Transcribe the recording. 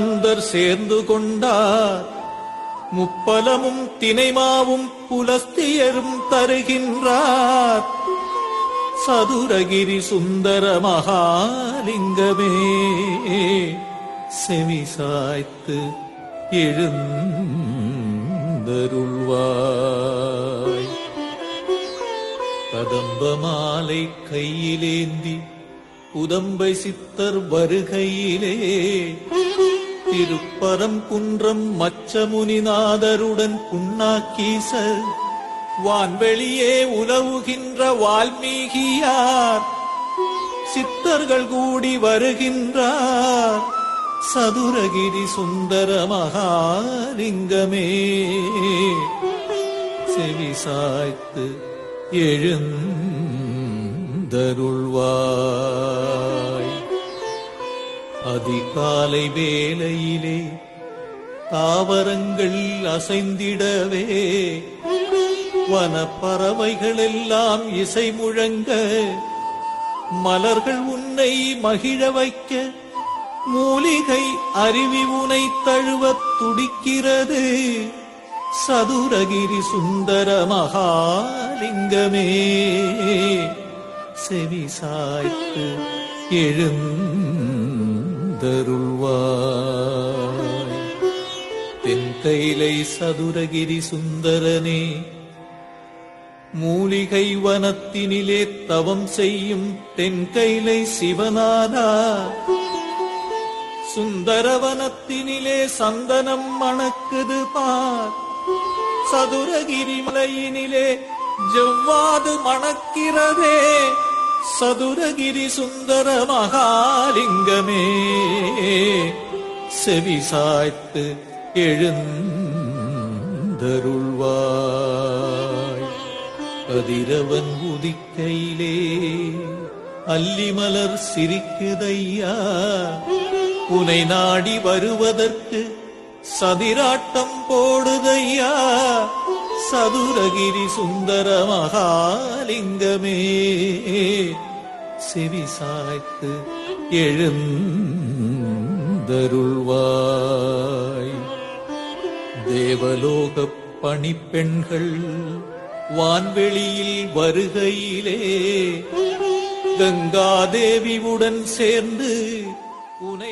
சுந்தர் சேர்ந்து கொண்டார். முப்பலமும் தினைமாவும் புலஸ்தியரும் தருகின்றார். சதுரகிரி சுந்தர மகாலிங்கமே செவி சாய்த்து எழுந்தருள்வாய். கதம்ப மாலை கையிலேந்தி உதம்பை சித்தர் வருகையிலே திருப்பரம் குன்றம் மச்சமுனிநாதருடன் புண்ணாக்கீசர். வான்வெளியே உலவுகின்ற வால்மீகியார். சித்தர்கள் கூடி வருகின்றார். சதுரகிரி சுந்தர மகாலிங்கமே. செவி சாய்த்து எழுந்தருள்வார். அதிகாலை வேலையிலே தாவரங்கள் அசைந்திடவே. வனப்பறவைகள் எல்லாம் இசை முழங்க மலர்கள் உன்னை மகிழ வைக்க மூலிகை அருவி உனை தழுவ துடிக்கிறது. சதுரகிரி சுந்தர மகாலிங்கமே. செவி சாய்த்து எழுந்தருள்வாய் தென்கைலை சதுரகிரி சுந்தரனே மூலிகை வனத்தினிலே தவம் செய்யும் தென்கைலை சிவனானா சுந்தரவனத்தினிலே சந்தனம் மணக்குது பார். சதுரகிரி மலையினிலே ஜவ்வாது மணக்கிறதே. சதுரகிரி சுந்தர மகாலிங்கமே. செவி சாய்த்து எழுந்தருள்வாய். கதிரவன் உதிக்கையிலே அல்லிமலர் சிரிக்குதையா. உனை நாடி வருவதற்கு சதிராட்டம் போடுதையா. சதுரகிரி சுந்தர மகாலிங்கமே. செவி சாய்த்து எழுந்தருள்வாய். தேவலோகப் பணிப்பெண்கள் வான்வெளியில் வருகையிலே கங்காதேவியுடன் சேர்ந்து உனை